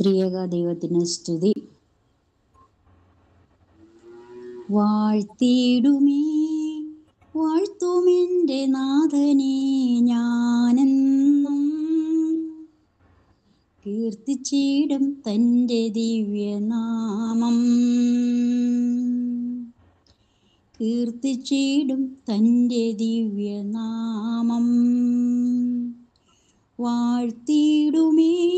ത്രിയേക ദൈവത്തിന് സ്തുതി. വാഴ്ത്തിയിടുമേ വാഴ്ത്തുമെന്റെ നാഥനെ ഞാനെന്നും. കീർത്തിച്ചിടും തന്റെ ദിവ്യനാമം. കീർത്തിച്ചിടും തന്റെ ദിവ്യനാമം. വാഴ്ത്തിയിടുമേ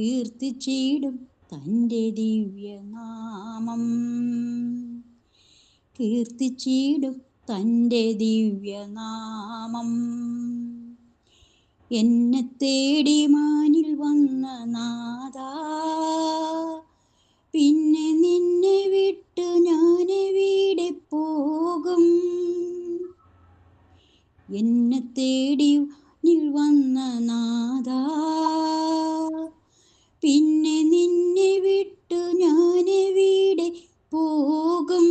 കീർത്തിച്ചിടും തന്റെ ദിവ്യനാമം. കീർത്തിച്ചിടും തന്റെ ദിവ്യനാമം. എന്നെ തേടി മാനിൽ വന്ന നാഥ പിന്നെ നിന്നെ വിട്ട് ഞാൻ വീടെ പോകും. എന്നെ തേടി നിൽ വന്ന നാഥ പോകും.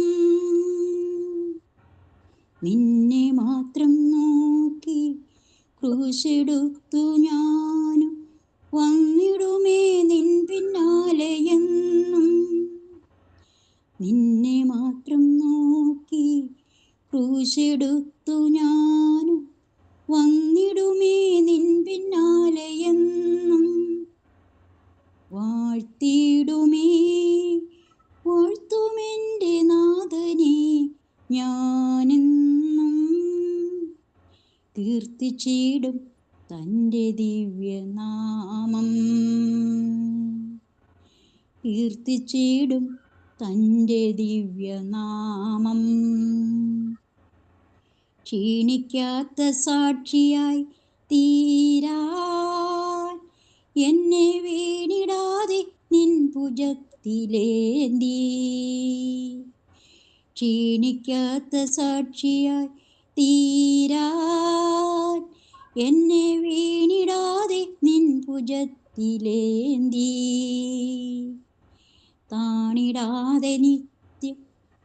നിന്നെ മാത്രം നോക്കി ക്രൂശെടുത്തു ഞാനും. വന്നിടുമേ നിൻ പിന്നാലെ എന്നും. നിന്നെ മാത്രം നോക്കി ക്രൂശെടുത്തു ഞാനും. വന്നിടുമേ നിൻ പിന്നാലെ എന്നും. കീർത്തിച്ചിടും തന്റെ ദിവ്യനാമം. കീർത്തിച്ചിടും തന്റെ ദിവ്യനാമം. ക്ഷീണിക്കാത്ത സാക്ഷിയായി തീരാ എന്നെ വീണിടാതെ നിൻ ഭുജത്തിലേന്തി. ക്ഷീണിക്കാത്ത സാക്ഷിയായി തീരാൻ എന്നെ വീണിടാതെ നിൻ ഭുജത്തിലേന്തി. താണിടാതെ നിത്യം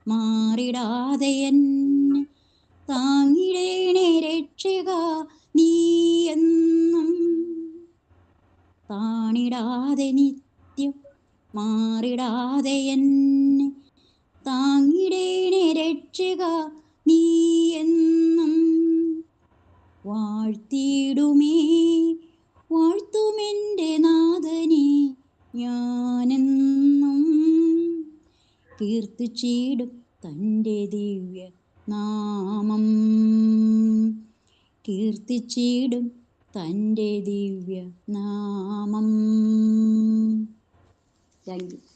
മാറിടാതെ എന്നെ താങ്ങിടേണേ രക്ഷക നീ എന്നും. താണിടാതെ നിത്യം മാറിടാതെ എന്നെ താങ്ങിടേണേ രക്ഷക വാഴ്ത്തിയിടുമേ. വാഴ്ത്തുമെന്റെ നാഥനെ ഞാനെന്നും. കീർത്തിച്ചിടും തന്റെ ദിവ്യ നാമം. കീർത്തിച്ചിടും തന്റെ ദിവ്യ നാമം. Thank you